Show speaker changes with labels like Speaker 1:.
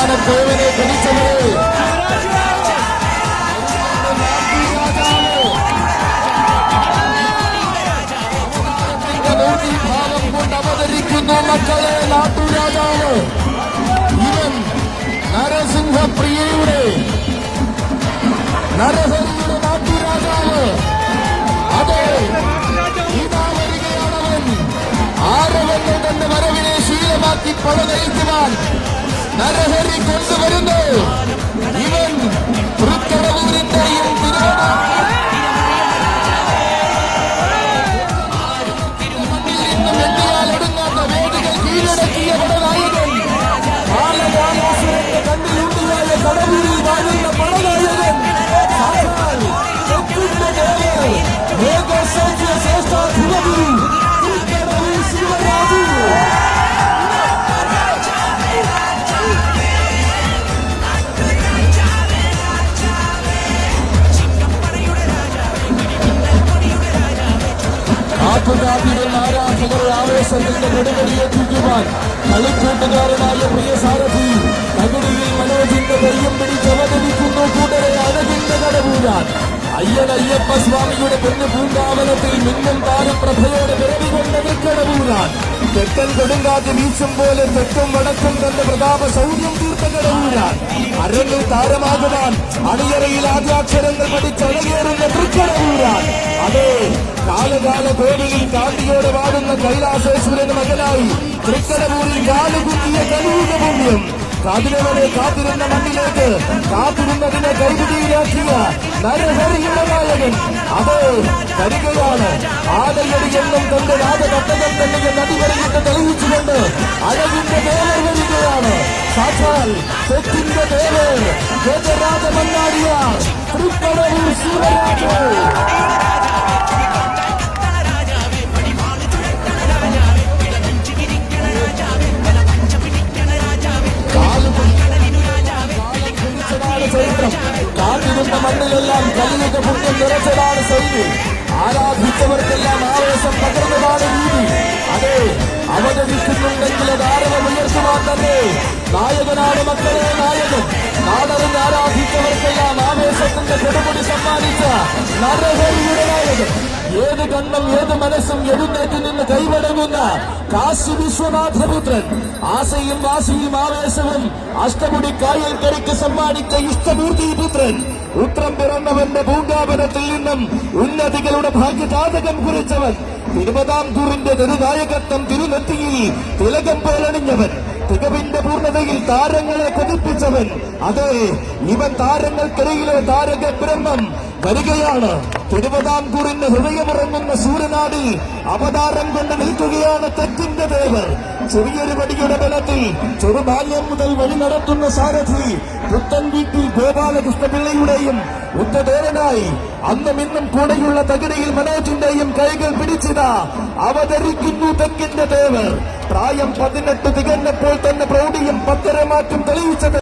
Speaker 1: വരുമാനത്തേവനെ പിടിച്ചവരെ ഭാവം കൊണ്ട് അവതരിക്കുന്നു മക്കളെ നാട്ടുരാജാവ്. ഇവൻ നരസിംഹപ്രിയയുടെ നരഹരിയുടെ നാട്ടുരാജാവ്. അതെ ഇതാ ആരവന്റെ തന്റെ വരവിനെ ശീലമാക്കി പടനയിക്കുവാൻ നരഹരി കൊണ്ടുവരുന്നു ഇവൻ തൃക്കടവൂരിന്റെയും കടവൂരിൽ വാഴുന്ന പടനായകൻ. സാക്ഷാൽ തെക്കിന്റെ ദേവൻ, കാത്തുകാത്തിരുന്ന ആരാധകർ ആവേശത്തിന്റെ നെടുകടിയെത്തിക്കുവാൻ കളിക്കൂട്ടുകാരനായ പ്രിയ സാരഥി തകടിയിൽ മനോജിന്റെ കയ്യും പിടിച്ച് അവതരിക്കുന്നു. കൂട്ടരെ അഴകിന്റെ കടവൂരാൻ അയ്യനയ്യപ്പ സ്വാമിയുടെ പെണ്ണ് പൂങ്കാവനത്തിൽ മിന്നും താരപ്രഭയോടെ പിറവി കൊണ്ട തൃക്കടവൂരാൻ തെക്കൻ കൊടുങ്കാറ്റ് വീശും പോലെ തെക്കും വടക്കും തന്റെ പ്രതാപ ശൗര്യം തീർത്ത കടവൂരാൻ അരങ്ങിൽ താരമാകുവാൻ അണിയറയിൽ ആദ്യാക്ഷരങ്ങൾ പഠിച്ചഴകേറുന്ന തൃക്കടവൂരാൻ അതെ കാലകാല പേടിയിൽ കാന്തിയോടെ വാടുന്ന കൈലാസേശ്വരന് മകനായി തൃക്കടവൂരിൽ കാലുകുത്തിയ കലൂക പുണ്യം കാതിരവനെ കാത്തിരുന്ന മണ്ണിലേക്ക് കാത്തിരുന്നതിനെ കൈപിടിയിലാക്കിയ നരഹരിയുടെ നായകൻ. അത് വരികയാണ് ആലയടി എന്നും തന്റെ രാജകട്ടകം തന്നെ നദിവരയിട്ട് തെളിയിച്ചുകൊണ്ട് അഴകിന്റെ ദേവർ വരികയാണ്. സാക്ഷാൽ തെറ്റിന്റെ പേര് ഗജരാജ ചരിത്രം. കാത്തിരുന്ന മണ്ണിലെല്ലാം കലിയുക പുണ്യം നിറച്ചതാണ് സൈന്യം ആരാധിച്ചവർക്കെല്ലാം ആവേശം പകർന്നതാണ് രീതി അതെ അവതരിക്കുന്നുണ്ടെങ്കിൽ ധാരണ ഉയർത്തുവാൻ തന്നെ. നായകനാണ് മക്കളെ നായകൻ. നാടറിഞ്ഞ് ആരാധിച്ചവർക്കെല്ലാം ആവേശത്തിന്റെ കൊടുമുടി സമ്മാനിച്ച നരഹരിയുടെ നായകൻ. ഏത് കണ്ണും ഏത് മനസ്സും എഴുന്നേറ്റ് നിന്ന് കൈവടങ്ങുന്ന കാശി വിശ്വനാഥപുത്രൻ. ആശയും വാശിയും ആവേശവും അഷ്ടമുടി കായൽ കരയ്ക്ക് സമ്മാനിച്ച ഇഷ്ടമൂർത്തി പുത്രൻ. ഉത്രം പിറന്നവന്റെ പൂങ്കാവനത്തിൽ നിന്നും ഉന്നതികളുടെ ഭാഗ്യജാതകം കുറിച്ചവൻ. തിരുവിതാംകൂറിന്റെ നെടുനായകത്വം തിരുനെത്തിയിൽ തിലകം പോലണിഞ്ഞവൻ. തികവിന്റെ പൂർണതയിൽ താരങ്ങളെ കൊതിപ്പിച്ചവൻ. അതെ ഇവൻ താരങ്ങൾക്കിടയിലെ താരക ബ്രഹ്മം വരികയാണ്. തിരുവിതാംകൂറിന്റെ ഹൃദയമിറങ്ങുന്ന സൂര്യനാടിൽ അവതാരം കൊണ്ട് നിൽക്കുകയാണ് തെറ്റിന്റെ ദേവർ. ചെറിയൊരു പടിയുടെ ബലത്തിൽ ചെറുബാല്യം മുതൽ വഴി നടത്തുന്ന സാരഥി പുത്തൻ വീട്ടിൽ ഗോപാലകൃഷ്ണപിള്ളയുടെയും ഉത്തരേനായി അന്നും ഇന്നും കൂടെയുള്ള തകിടയിൽ മനോജിന്റെയും കൈകൾ പിടിച്ചിതാ. അവതരിക്കുന്നു തെക്കിന്റെ ദേവർ. പ്രായം പതിനെട്ട് തികഞ്ഞപ്പോൾ തന്നെ പ്രൗഢിയും പത്തരമാറ്റം തെളിയിച്ചത്